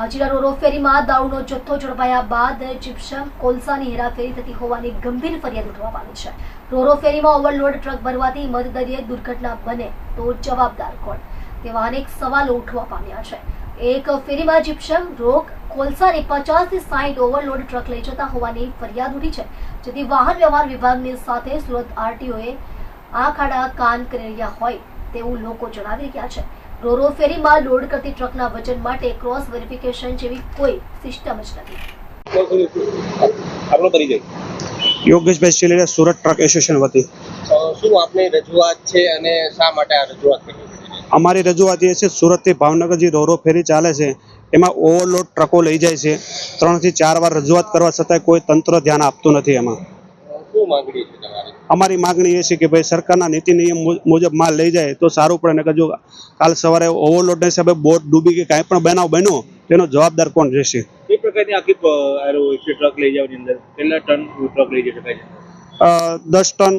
વાંચીલા રોરો ફેરીમાં દારૂનો જથ્થો ઝડપાયા બાદ જીપ્સમ કોલસાની હેરાફેરી થતી હોવાની ગંભીર ફરિયાદ ઉઠવા પામી છે. રોરો ફેરીમાં ઓવરલોડ ટ્રક ભરવાથી મધદરિયે દુર્ઘટના બને તો જવાબદાર કોણ? તેવા અનેક સવાલો ઉઠવા પામ્યા છે. એક ફેરીમાં જીપ્સમ રોક કોલસાની પચાસથી સાઈઠ ઓવરલોડ ટ્રક લઈ જતા હોવાની ફરિયાદ ઉઠી છે. જેથી વાહન વ્યવહાર વિભાગની સાથે સુરત આરટીઓએ આ ખાડા કાન કરી રહ્યા હોય તેવું લોકો જણાવી રહ્યા છે. રોરો ફેરીમાં લોડ કરતી ટ્રકના વજન માટે ક્રોસ વેરિફિકેશન જેવી કોઈ સિસ્ટમ જ નથી. આપણો પરિચય યોગેશભાઈ સિલેડિયા સુરત ટ્રક એસોસિએશન વતી. શું આપની રજૂઆત છે અને શા માટે આ રજૂઆત કરી? છે અમારી રજૂઆત એ છે સુરતથી ભાવનગર જે રોરો ફેરી ચાલે છે એમાં ઓવરલોડ ટ્રકો લઈ જાય છે. ત્રણથી ચાર વાર રજૂઆત કરવા છતાંય કોઈ તંત્ર ધ્યાન આપતું નથી એમાં. માંગણી છે તમારી? અમારી માગણી એ છે કે ભાઈ સરકારના નીતિ નિયમ મુજબ માલ લઈ જાય તો સારું પડે ને કે જો કાલ સવારે ઓવરલોડના હિસાબે બોટ ડૂબી કે કાંઈ પણ બનાવ બન્યો તેનો જવાબદાર કોણ રહેશે? કઈ પ્રકારની આખી ટ્રક લઈ જવાની અંદર. કેટલા ટન ટ્રક લઈ જઈ શકાય છે? દસ ટન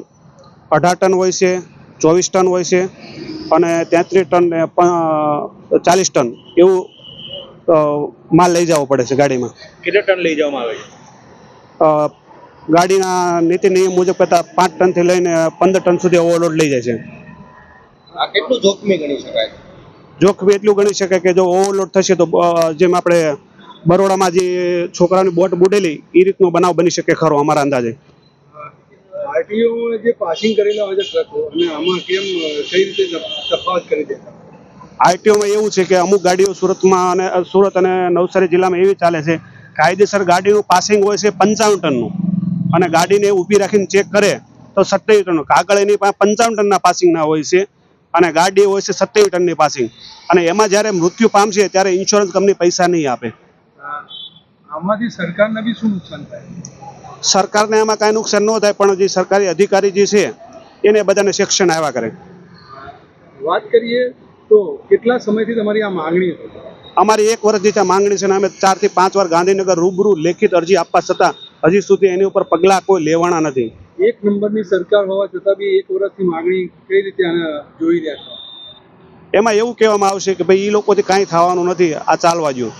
અઢાર ટન હોય છે ચોવીસ ટન હોય છે અને તેત્રીસ ટન ને ચાલીસ ટન એવું અ, માલ લઈ જવો પડે છે ગાડીમાં. કેટલા ટન લઈ જવામાં આવે છે? અ, ગાડીના નીતિ નિયમ મુજબ કરતાં પાંચ ટનથી લઈને પંદર ટન સુધી ઓવરલોડ લઈ જાય છે. આ કેટલું જોખમી ગણી શકાય? જોખમી એટલું ગણી શકાય કે જો ઓવરલોડ થશે તો જેમ આપણે બરોડામાં જે છોકરાની બોટ બુડેલી એ રીતનો બનાવ બની શકે ખરો અમારા અંદાજે. આરટીઓ જે પાસિંગ કરેલા હોય છે ટ્રકો અને આમાં કેમ કઈ રીતે તફ- તફાવત કરી દે આરટીઓમાં એવું છે કે અમુક ગાડીઓ સુરતમાં અને સુરત અને નવસારી જિલ્લામાં એવી ચાલે છે કાયદેસર ગાડીનું પાસિંગ હોય છે પંચાવન ટનનું. અને ગાડીને ઊભી રાખીને ચેક કરે તો સત્યાવીસ ટનનું. કાગળ એની પાસે પંચાવન ટનના પાસિંગના હોય છે અને ગાડી હોય છે સત્યાવીસ ટનની પાસિંગ અને એમાં જ્યારે મૃત્યુ પામશે ત્યારે ઇન્સ્યોરન્સ કંપની પૈસા નહીં આપે. આમાંથી સરકારને બી શું નુકસાન થાય? સરકારને આમાં કાંઈ નુકસાન ન થાય પણ જે સરકારી અધિકારી જે છે એને બધાને શિક્ષણ આવ્યા કરે. વાત કરીએ તો કેટલા સમયથી તમારી આ માંગણી હતી? અમારી એક વર્ષથી ત્યાં માંગણી છે અને અમે ચારથી પાંચ વાર ગાંધીનગર રૂબરૂ લેખિત અરજી આપવા છતાં હજી સુધી એની ઉપર પગલાં કોઈ લેવાના નથી. એક નંબરની સરકાર હોવા છતાં બી એક વર્ષની માંગણી કઈ રીતે જોઈ રહ્યા છે? એમાં એવું કહેવામાં આવશે કે ભાઈ એ લોકોથી કાંઈ થવાનું નથી આ ચાલવા જો